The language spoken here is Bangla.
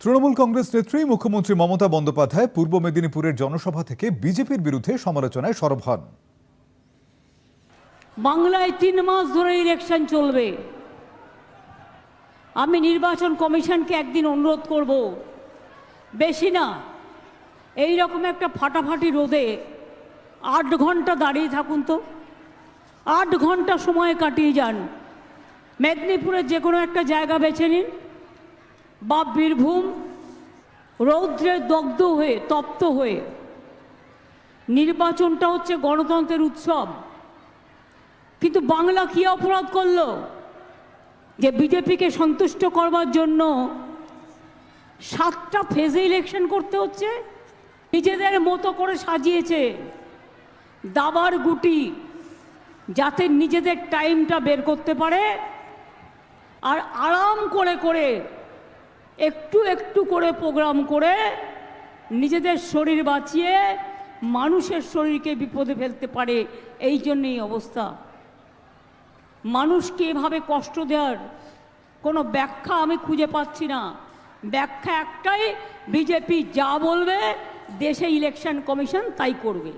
তৃণমূল কংগ্রেস নেত্রী মুখ্যমন্ত্রী মমতা বন্দ্যোপাধ্যায় পূর্ব মেদিনীপুরের জনসভা থেকে বিজেপির বিরুদ্ধে সমালোচনায় সরব হন। বাংলায় তিন মাস ধরে ইলেকশন চলবে। আমি নির্বাচন কমিশনকে একদিন অনুরোধ করব, বেশি না এই রকম একটা ফাটাফাটি রোদে আট ঘণ্টা দাঁড়িয়ে থাকুন তো, আট ঘণ্টা সময় কাটিয়ে যান। মেদিনীপুরের যে কোনো একটা জায়গা বেছে নিন বা বীরভূম রৌদ্রে দগ্ধ হয়ে, তপ্ত হয়ে। নির্বাচনটা হচ্ছে গণতন্ত্রের উৎসব। কিন্তু বাংলা কি অপরাধ করল? যে বিজেপিকে সন্তুষ্ট করবার জন্য সাতটা ফেজে ইলেকশন করতে হচ্ছে, নিজেদের মতো করে সাজিয়েছে দাবার গুটি, যাতে নিজেদের টাইমটা বের করতে পারে আর আরাম করে করে একটু একটু করে প্রোগ্রাম করে নিজেদের শরীর বাঁচিয়ে মানুষের শরীরকে বিপদে ফেলতে পারে, এই জন্যই অবস্থা। মানুষকে এভাবে কষ্ট দেওয়ার কোনো ব্যাখ্যা আমি খুঁজে পাচ্ছি না। ব্যাখ্যা একটাই, বিজেপি যা বলবে, দেশে ইলেকশন কমিশন তাই করবে।